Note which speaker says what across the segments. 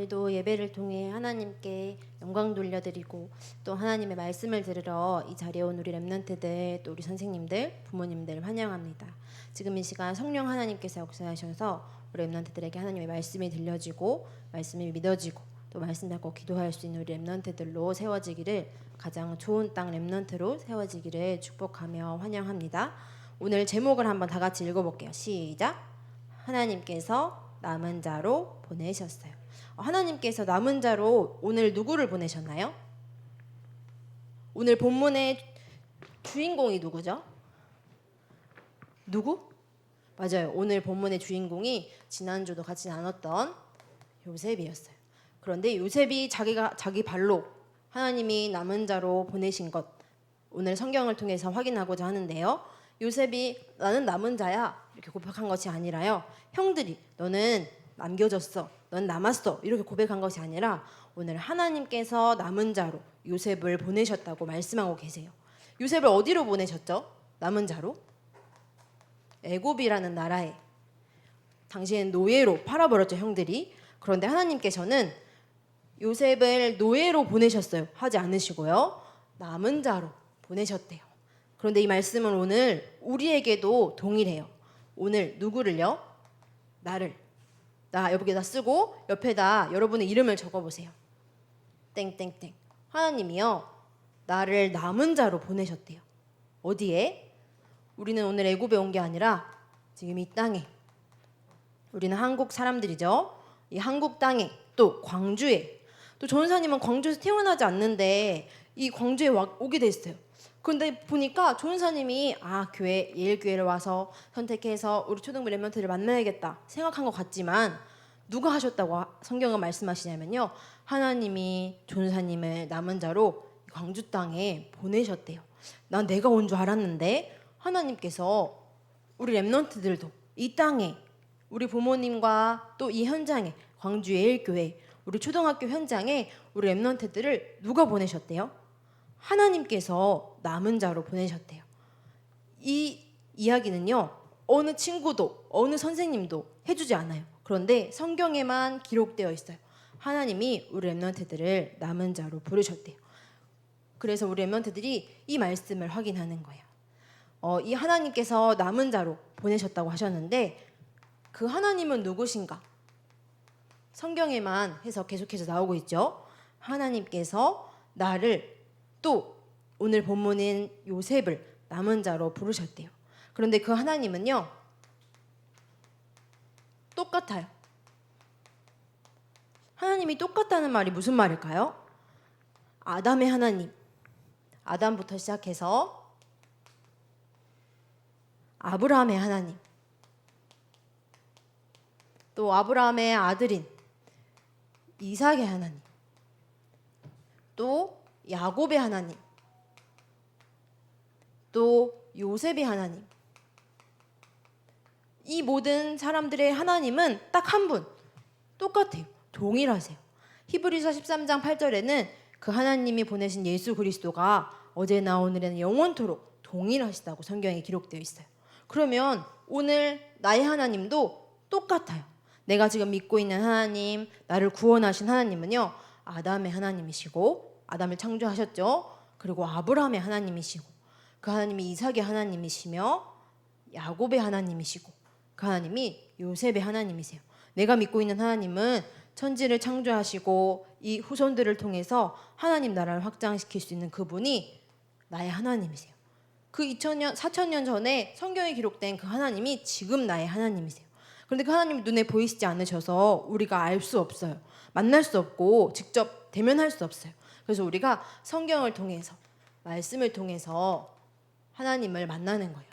Speaker 1: 오늘도 예배를 통해 하나님께 영광 돌려드리고 또 하나님의 말씀을 들으러 이 자리에 온 우리 렘넌트들 또 우리 선생님들 부모님들 환영합니다. 지금 이 시간 성령 하나님께서 역사하셔서 우리 렘넌트들에게 하나님의 말씀이 들려지고 말씀이 믿어지고 또 말씀 잡고 기도할 수 있는 우리 렘넌트들로 세워지기를 가장 좋은 땅 렘넌트로 세워지기를 축복하며 환영합니다. 오늘 제목을 한번 다 같이 읽어볼게요. 시작. 하나님께서 남은 자로 보내셨어요. 어, 하나님께서 남은 자로 오늘 누구를 보내셨나요? 오늘 본문의 주인공이 누구죠? 누구? 맞아요. 오늘 본문의 주인공이 지난주도 같이 나눴던 요셉이었어요. 그런데 요셉이 자기가 자기 발로 하나님이 남은 자로 보내신 것 오늘 성경을 통해서 확인하고자 하는데요. 요셉이 나는 남은 자야 이렇게 고백한 것이 아니라요. 형들이 너는 남겨졌어. 넌 남았어. 이렇게 고백한 것이 아니라 오늘 하나님께서 남은 자로 요셉을 보내셨다고 말씀하고 계세요. 요셉을 어디로 보내셨죠? 남은 자로? 애굽이라는 나라에 당시엔 노예로 팔아버렸죠 형들이. 그런데 하나님께서는 요셉을 노예로 보내셨어요. 하지 않으시고요. 남은 자로 보내셨대요. 그런데 이 말씀은 오늘 우리에게도 동일해요. 오늘 누구를요? 나를. 나 여기다 쓰고 옆에다 여러분의 이름을 적어 보세요. 땡땡땡. 하나님이요. 나를 남은 자로 보내셨대요. 어디에? 우리는 오늘 애굽에 온 게 아니라 지금 이 땅에 우리는 한국 사람들이죠. 이 한국 땅에 또 광주에 또 전사님은 광주에서 태어나지 않는데 이 광주에 와, 오게 됐어요. 그런데 보니까 조은사님이 아 교회 예일 교회를 와서 선택해서 우리 초등부 랩런트를 만나야겠다 생각한 것 같지만 누가 하셨다고 성경은 말씀하시냐면요 하나님이 조은사님을 남은 자로 광주 땅에 보내셨대요. 난 내가 온 줄 알았는데 하나님께서 우리 랩런트들도 이 땅에 우리 부모님과 또 이 현장에 광주 예일교회 우리 초등학교 현장에 우리 랩런트들을 누가 보내셨대요? 하나님께서 남은 자로 보내셨대요. 이 이야기는요, 어느 친구도, 어느 선생님도 해주지 않아요. 그런데 성경에만 기록되어 있어요. 하나님이 우리 랩런트들을 남은 자로 부르셨대요. 그래서 우리 랩런트들이 이 말씀을 확인하는 거예요. 어, 이 하나님께서 남은 자로 보내셨다고 하셨는데 그 하나님은 누구신가? 성경에만 해서 계속해서 나오고 있죠. 하나님께서 나를 또 오늘 본문인 요셉을 남은 자로 부르셨대요. 그런데 그 하나님은요. 똑같아요. 하나님이 똑같다는 말이 무슨 말일까요? 아담의 하나님. 아담부터 시작해서 아브라함의 하나님. 또 아브라함의 아들인 이삭의 하나님. 또 야곱의 하나님, 또 요셉의 하나님. 이 모든 사람들의 하나님은 딱 한 분, 똑같아요. 동일하세요. 히브리서 13장 8절에는 그 하나님이 보내신 예수 그리스도가 어제나 오늘에는 영원토록 동일하시다고 성경에 기록되어 있어요. 그러면 오늘 나의 하나님도 똑같아요. 내가 지금 믿고 있는 하나님, 나를 구원하신 하나님은요, 아담의 하나님이시고, 아담을 창조하셨죠. 그리고 아브라함의 하나님이시고 그 하나님이 이삭의 하나님이시며 야곱의 하나님이시고 그 하나님이 요셉의 하나님이세요. 내가 믿고 있는 하나님은 천지를 창조하시고 이 후손들을 통해서 하나님 나라를 확장시킬 수 있는 그분이 나의 하나님이세요. 그 2000년, 4000년 전에 성경에 기록된 그 하나님이 지금 나의 하나님이세요. 그런데 그 하나님이 눈에 보이시지 않으셔서 우리가 알 수 없어요. 만날 수 없고 직접 대면할 수 없어요. 그래서 우리가 성경을 통해서 말씀을 통해서 하나님을 만나는 거예요.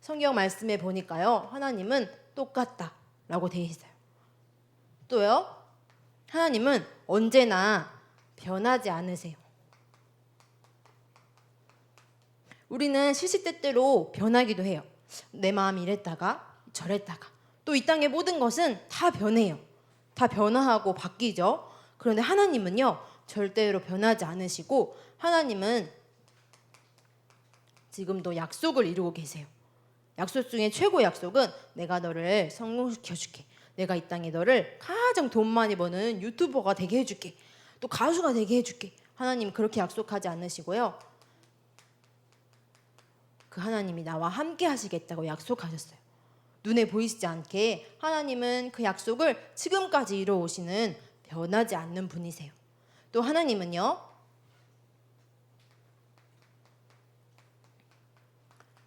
Speaker 1: 성경 말씀에 보니까요. 하나님은 똑같다라고 되어 있어요. 또요. 하나님은 언제나 변하지 않으세요. 우리는 시시때때로 변하기도 해요. 내 마음이 이랬다가 저랬다가 또 이 땅의 모든 것은 다 변해요. 다 변화하고 바뀌죠. 그런데 하나님은요. 절대로 변하지 않으시고 하나님은 지금도 약속을 이루고 계세요. 약속 중에 최고 약속은 내가 너를 성공시켜 줄게. 내가 이 땅에 너를 가장 돈 많이 버는 유튜버가 되게 해줄게. 또 가수가 되게 해줄게. 하나님 그렇게 약속하지 않으시고요. 그 하나님이 나와 함께 하시겠다고 약속하셨어요. 눈에 보이시지 않게 하나님은 그 약속을 지금까지 이루어오시는 변하지 않는 분이세요. 또 하나님은요.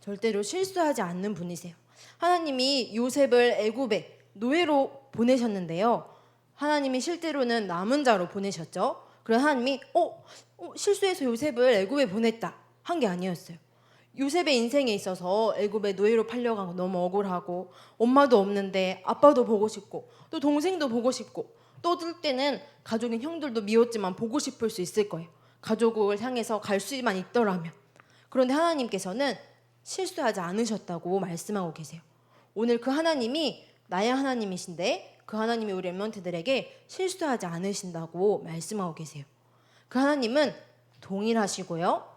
Speaker 1: 절대로 실수하지 않는 분이세요. 하나님이 요셉을 애굽에 노예로 보내셨는데요. 하나님이 실제로는 남은 자로 보내셨죠. 그래서 하나님이 어, 어 실수해서 요셉을 애굽에 보냈다 한 게 아니었어요. 요셉의 인생에 있어서 애굽에 노예로 팔려간 거 너무 억울하고 엄마도 없는데 아빠도 보고 싶고 또 동생도 보고 싶고 또 어떨 때는 가족인 형들도 미웠지만 보고 싶을 수 있을 거예요. 가족을 향해서 갈 수만 있더라면. 그런데 하나님께서는 실수하지 않으셨다고 말씀하고 계세요. 오늘 그 하나님이 나의 하나님이신데 그 하나님이 우리 렘런트들에게 실수하지 않으신다고 말씀하고 계세요. 그 하나님은 동일하시고요.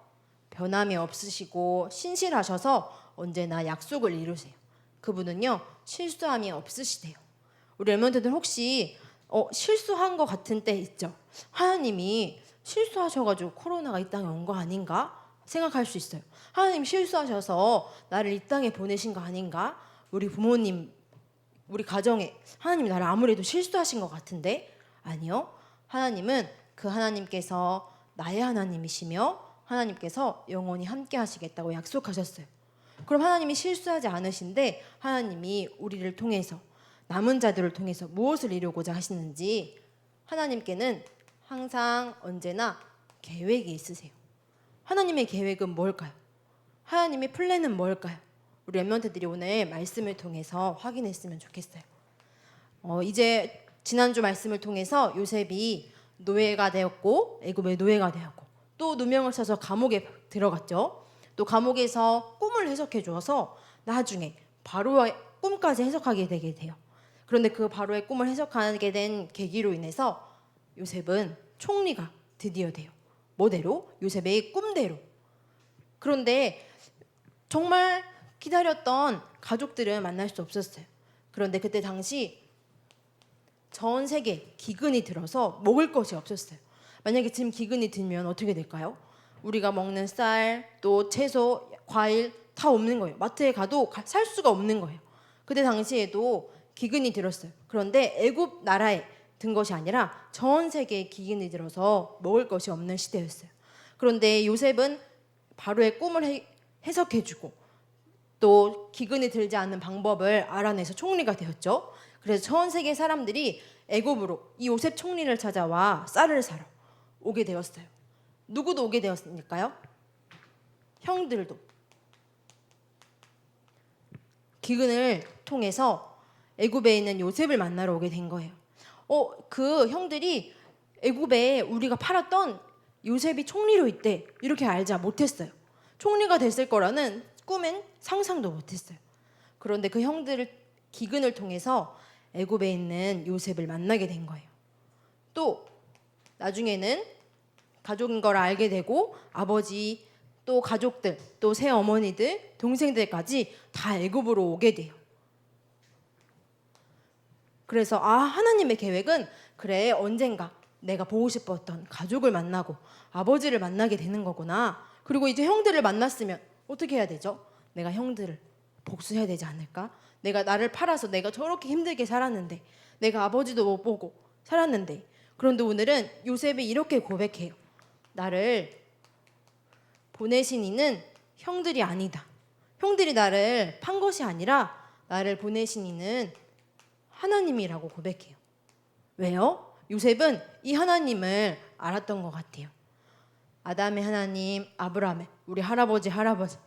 Speaker 1: 변함이 없으시고 신실하셔서 언제나 약속을 이루세요. 그분은요 실수함이 없으시대요. 우리 렘런트들 혹시 어, 실수한 것 같은 때 있죠. 하나님이 실수하셔가지고 코로나가 이 땅에 온 거 아닌가 생각할 수 있어요. 하나님 실수하셔서 나를 이 땅에 보내신 거 아닌가? 우리 부모님, 우리 가정에 하나님이 나를 아무래도 실수하신 것 같은데 아니요. 하나님은 그 하나님께서 나의 하나님이시며 하나님께서 영원히 함께 하시겠다고 약속하셨어요. 그럼 하나님이 실수하지 않으신데 하나님이 우리를 통해서 남은 자들을 통해서 무엇을 이루고자 하시는지 하나님께는 항상 언제나 계획이 있으세요. 하나님의 계획은 뭘까요? 하나님의 플랜은 뭘까요? 우리 랩런트들이 오늘 말씀을 통해서 확인했으면 좋겠어요. 어, 이제 지난주 말씀을 통해서 요셉이 노예가 되었고 애굽의 노예가 되었고 또 누명을 써서 감옥에 들어갔죠. 또 감옥에서 꿈을 해석해 주어서 나중에 바로의 꿈까지 해석하게 되게 돼요. 그런데 그 바로의 꿈을 해석하게 된 계기로 인해서 요셉은 총리가 드디어 돼요. 뭐대로? 요셉의 꿈대로. 그런데 정말 기다렸던 가족들은 만날 수 없었어요. 그런데 그때 당시 전 세계 기근이 들어서 먹을 것이 없었어요. 만약에 지금 기근이 들면 어떻게 될까요? 우리가 먹는 쌀, 또 채소, 과일 다 없는 거예요. 마트에 가도 가- 살 수가 없는 거예요. 그때 당시에도 기근이 들었어요. 그런데 애굽 나라에 든 것이 아니라 전 세계에 기근이 들어서 먹을 것이 없는 시대였어요. 그런데 요셉은 바로의 꿈을 해, 해석해주고 또 기근이 들지 않는 방법을 알아내서 총리가 되었죠. 그래서 전 세계 사람들이 애굽으로 이 요셉 총리를 찾아와 쌀을 사러 오게 되었어요. 누구도 오게 되었으니까요. 형들도 기근을 통해서 애굽에 있는 요셉을 만나러 오게 된 거예요. 어, 그 형들이 애굽에 우리가 팔았던 요셉이 총리로 있대. 이렇게 알지 못했어요. 총리가 됐을 거라는 꿈엔 상상도 못했어요. 그런데 그 형들을 기근을 통해서 애굽에 있는 요셉을 만나게 된 거예요. 또 나중에는 가족인 걸 알게 되고 아버지 또 가족들 또 새 어머니들 동생들까지 다 애굽으로 오게 돼요. 그래서 아 하나님의 계획은 그래 언젠가 내가 보고 싶었던 가족을 만나고 아버지를 만나게 되는 거구나. 그리고 이제 형들을 만났으면 어떻게 해야 되죠? 내가 형들을 복수해야 되지 않을까? 내가 나를 팔아서 내가 저렇게 힘들게 살았는데 내가 아버지도 못 보고 살았는데 그런데 오늘은 요셉이 이렇게 고백해요. 나를 보내신 이는 형들이 아니다. 형들이 나를 판 것이 아니라 나를 보내신 이는 하나님이라고 고백해요. 왜요? 요셉은 이 하나님을 알았던 것 같아요. 아담의 하나님, 아브라함의 우리 할아버지 할아버지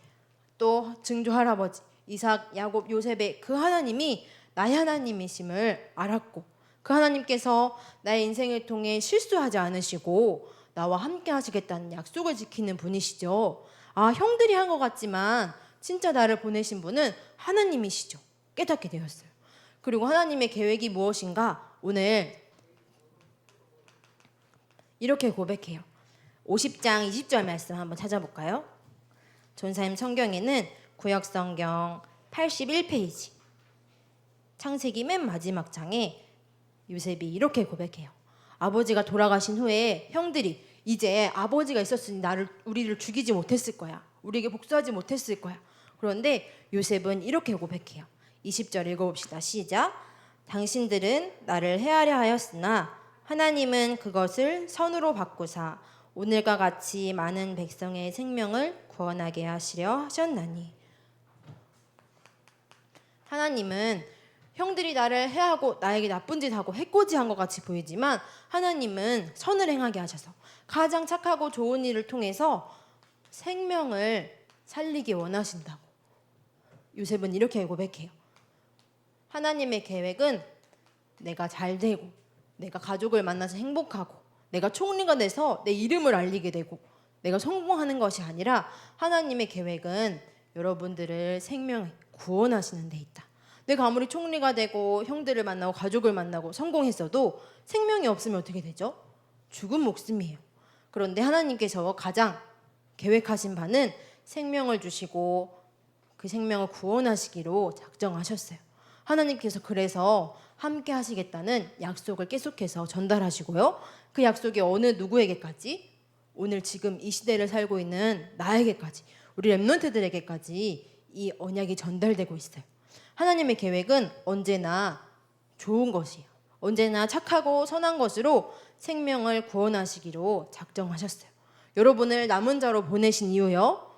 Speaker 1: 또 증조 할아버지 이삭, 야곱, 요셉의 그 하나님이 나의 하나님이심을 알았고 그 하나님께서 나의 인생을 통해 실수하지 않으시고 나와 함께 하시겠다는 약속을 지키는 분이시죠. 아, 형들이 한 것 같지만 진짜 나를 보내신 분은 하나님이시죠. 깨닫게 되었어요. 그리고 하나님의 계획이 무엇인가 오늘 이렇게 고백해요. 50장 20절 말씀 한번 찾아볼까요? 전사님 성경에는 구역 성경 81페이지 창세기 맨 마지막 장에 요셉이 이렇게 고백해요. 아버지가 돌아가신 후에 형들이 이제 아버지가 있었으니 나를 우리를 죽이지 못했을 거야. 우리에게 복수하지 못했을 거야. 그런데 요셉은 이렇게 고백해요. 20절 읽어봅시다. 시작. 당신들은 나를 헤아려 하였으나 하나님은 그것을 선으로 바꾸사 오늘과 같이 많은 백성의 생명을 구원하게 하시려 하셨나니 하나님은 형들이 나를 해하고 나에게 나쁜 짓 하고 해코지한 것 같이 보이지만 하나님은 선을 행하게 하셔서 가장 착하고 좋은 일을 통해서 생명을 살리기 원하신다고 요셉은 이렇게 고백해요. 하나님의 계획은 내가 잘 되고 내가 가족을 만나서 행복하고 내가 총리가 돼서 내 이름을 알리게 되고 내가 성공하는 것이 아니라 하나님의 계획은 여러분들을 생명에 구원하시는 데 있다. 내가 아무리 총리가 되고 형들을 만나고 가족을 만나고 성공했어도 생명이 없으면 어떻게 되죠? 죽은 목숨이에요. 그런데 하나님께서 가장 계획하신 바는 생명을 주시고 그 생명을 구원하시기로 작정하셨어요. 하나님께서 그래서 함께 하시겠다는 약속을 계속해서 전달하시고요. 그 약속이 어느 누구에게까지 오늘 지금 이 시대를 살고 있는 나에게까지 우리 렘넌트들에게까지 이 언약이 전달되고 있어요. 하나님의 계획은 언제나 좋은 것이에요. 언제나 착하고 선한 것으로 생명을 구원하시기로 작정하셨어요. 여러분을 남은 자로 보내신 이유요.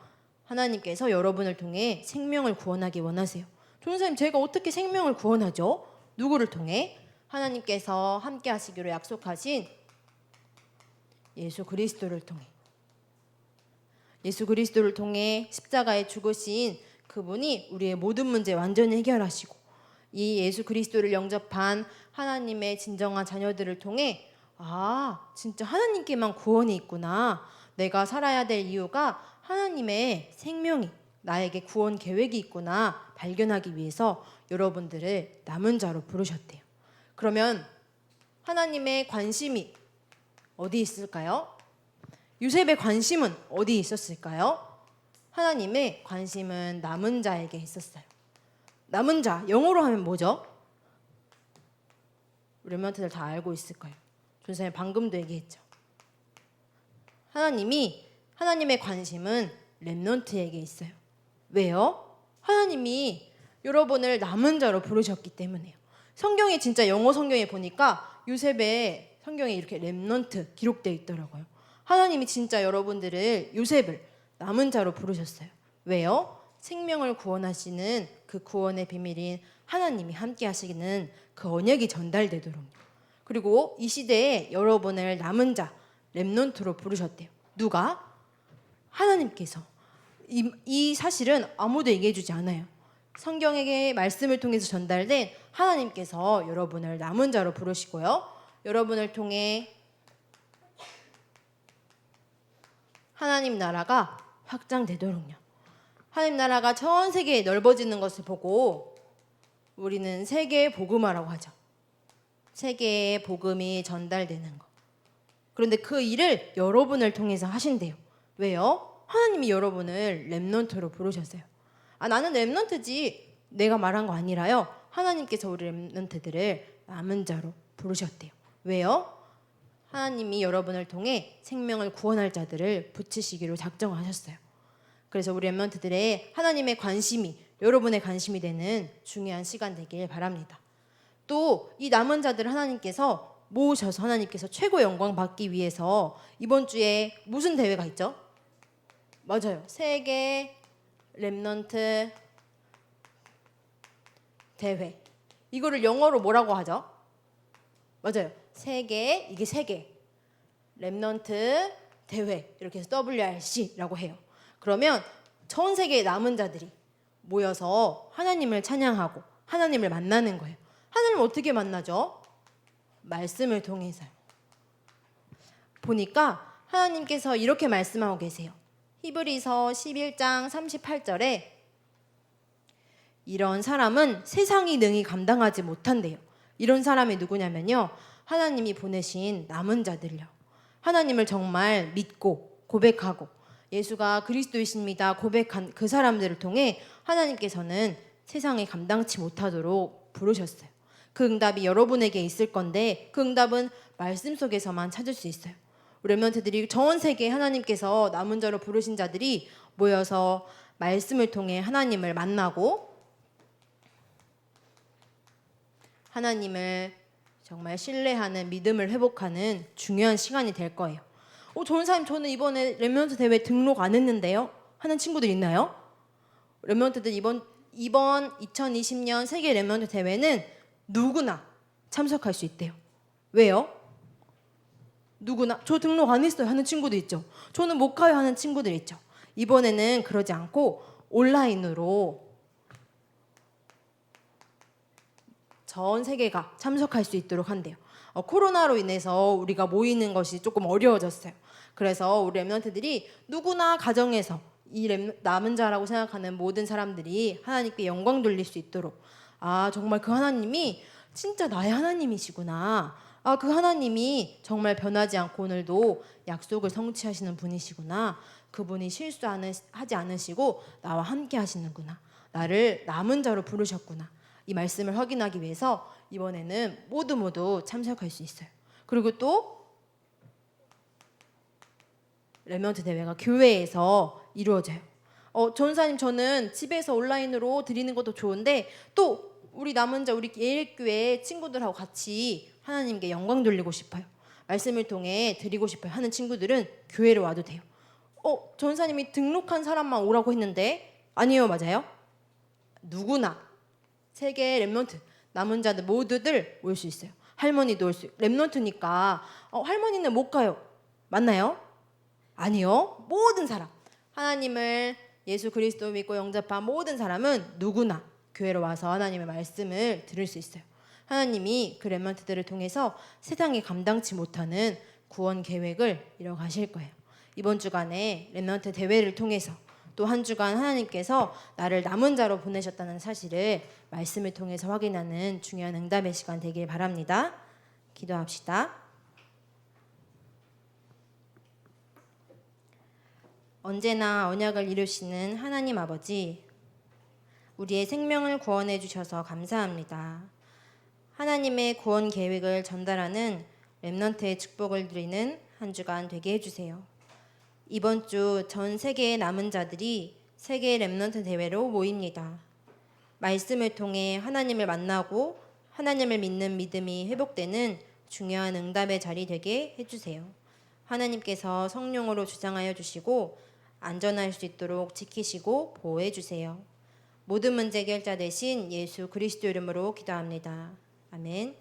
Speaker 1: 하나님께서 여러분을 통해 생명을 구원하기 원하세요. 조선사님 제가 어떻게 생명을 구원하죠? 누구를 통해? 하나님께서 함께 하시기로 약속하신 예수 그리스도를 통해. 예수 그리스도를 통해 십자가에 죽으신 그분이 우리의 모든 문제 완전히 해결하시고 이 예수 그리스도를 영접한 하나님의 진정한 자녀들을 통해 아, 진짜 하나님께만 구원이 있구나. 내가 살아야 될 이유가 하나님의 생명이 나에게 구원 계획이 있구나 발견하기 위해서 여러분들을 남은 자로 부르셨대요. 그러면 하나님의 관심이 어디 있을까요? 요셉의 관심은 어디 있었을까요? 하나님의 관심은 남은 자에게 있었어요. 남은 자, 영어로 하면 뭐죠? 멘트들 다 알고 있을 거예요. 준사님 방금도 얘기했죠. 하나님이 하나님의 관심은 렘넌트에게 있어요. 왜요? 하나님이 여러분을 남은 자로 부르셨기 때문에요. 성경에 진짜 영어 성경에 보니까 요셉의 성경에 이렇게 렘넌트 기록되어 있더라고요. 하나님이 진짜 여러분들을 요셉을 남은 자로 부르셨어요. 왜요? 생명을 구원하시는 그 구원의 비밀인 하나님이 함께 하시는 그 언약이 전달되도록. 그리고 이 시대에 여러분을 남은 자, 렘넌트로 부르셨대요. 누가? 하나님께서. 이, 이 사실은 아무도 얘기해주지 않아요. 성경에게 말씀을 통해서 전달된 하나님께서 여러분을 남은 자로 부르시고요. 여러분을 통해 하나님 나라가 확장되도록요. 하나님 나라가 전 세계에 넓어지는 것을 보고 우리는 세계의 복음화라고 하죠. 세계의 복음이 전달되는 것. 그런데 그 일을 여러분을 통해서 하신대요. 왜요? 하나님이 여러분을 렘넌트로 부르셨어요. 아 나는 렘넌트지 내가 말한 거 아니라요. 하나님께서 우리 렘넌트들을 남은 자로 부르셨대요. 왜요? 하나님이 여러분을 통해 생명을 구원할 자들을 붙이시기로 작정하셨어요. 그래서 우리 렘넌트들의 하나님의 관심이 여러분의 관심이 되는 중요한 시간 되길 바랍니다. 또 이 남은 자들을 하나님께서 모으셔서 하나님께서 최고 영광 받기 위해서 이번 주에 무슨 대회가 있죠? 맞아요. 세계 렘넌트 대회. 이거를 영어로 뭐라고 하죠? 맞아요. 세계 이게 세계 렘넌트 대회 이렇게 해서 WRC라고 해요. 그러면 전 세계의 남은 자들이 모여서 하나님을 찬양하고 하나님을 만나는 거예요. 하나님을 어떻게 만나죠? 말씀을 통해서요. 보니까 하나님께서 이렇게 말씀하고 계세요. 히브리서 11장 38절에 이런 사람은 세상이 능히 감당하지 못한대요. 이런 사람이 누구냐면요. 하나님이 보내신 남은 자들요. 하나님을 정말 믿고 고백하고 예수가 그리스도이십니다 고백한 그 사람들을 통해 하나님께서는 세상에 감당치 못하도록 부르셨어요. 그 응답이 여러분에게 있을 건데 그 응답은 말씀 속에서만 찾을 수 있어요. 렘넌트들이 전 세계 하나님께서 남은 자로 부르신 자들이 모여서 말씀을 통해 하나님을 만나고 하나님을 정말 신뢰하는 믿음을 회복하는 중요한 시간이 될 거예요. 어, 전사님 저는 이번에 렘넌트 대회 등록 안 했는데요. 하는 친구들 있나요? 렘넌트들 이번 이번 2020년 세계 렘넌트 대회는 누구나 참석할 수 있대요. 왜요? 누구나 저 등록 안 했어요 하는 친구도 있죠. 저는 못 가요 하는 친구들 있죠. 이번에는 그러지 않고 온라인으로 전 세계가 참석할 수 있도록 한대요. 어, 코로나로 인해서 우리가 모이는 것이 조금 어려워졌어요. 그래서 우리 렘넌트들이 누구나 가정에서 이 렘, 남은 자라고 생각하는 모든 사람들이 하나님께 영광 돌릴 수 있도록 아 정말 그 하나님이 진짜 나의 하나님이시구나. 아 그 하나님이 정말 변하지 않고 오늘도 약속을 성취하시는 분이시구나. 그분이 실수하는 하지 않으시고 나와 함께 하시는구나. 나를 남은 자로 부르셨구나. 이 말씀을 확인하기 위해서 이번에는 모두 모두 참석할 수 있어요. 그리고 또 레몬트 대회가 교회에서 이루어져요. 어, 전사님 저는 집에서 온라인으로 드리는 것도 좋은데 또 우리 남은 자 우리 예일교회 친구들하고 같이 하나님께 영광 돌리고 싶어요. 말씀을 통해 드리고 싶어요 하는 친구들은 교회로 와도 돼요. 어, 전사님이 등록한 사람만 오라고 했는데 아니요, 맞아요. 누구나 세계 렘넌트 남은 자들 모두들 올 수 있어요. 할머니도 올 수. 렘넌트니까 어, 할머니는 못 가요. 맞나요? 아니요. 모든 사람 하나님을 예수 그리스도 믿고 영접한 모든 사람은 누구나 교회로 와서 하나님의 말씀을 들을 수 있어요. 하나님이 그 렘넌트들을 통해서 세상이 감당치 못하는 구원 계획을 이뤄가실 거예요. 이번 주간에 렘넌트 대회를 통해서 또 한 주간 하나님께서 나를 남은 자로 보내셨다는 사실을 말씀을 통해서 확인하는 중요한 응답의 시간 되길 바랍니다. 기도합시다. 언제나 언약을 이루시는 하나님 아버지, 우리의 생명을 구원해 주셔서 감사합니다. 하나님의 구원 계획을 전달하는 렘넌트의 축복을 드리는 한 주간 되게 해주세요. 이번 주 전 세계의 남은 자들이 세계 렘넌트 대회로 모입니다. 말씀을 통해 하나님을 만나고 하나님을 믿는 믿음이 회복되는 중요한 응답의 자리 되게 해주세요. 하나님께서 성령으로 주장하여 주시고 안전할 수 있도록 지키시고 보호해 주세요. 모든 문제 해결자 되신 예수 그리스도 이름으로 기도합니다. 아멘.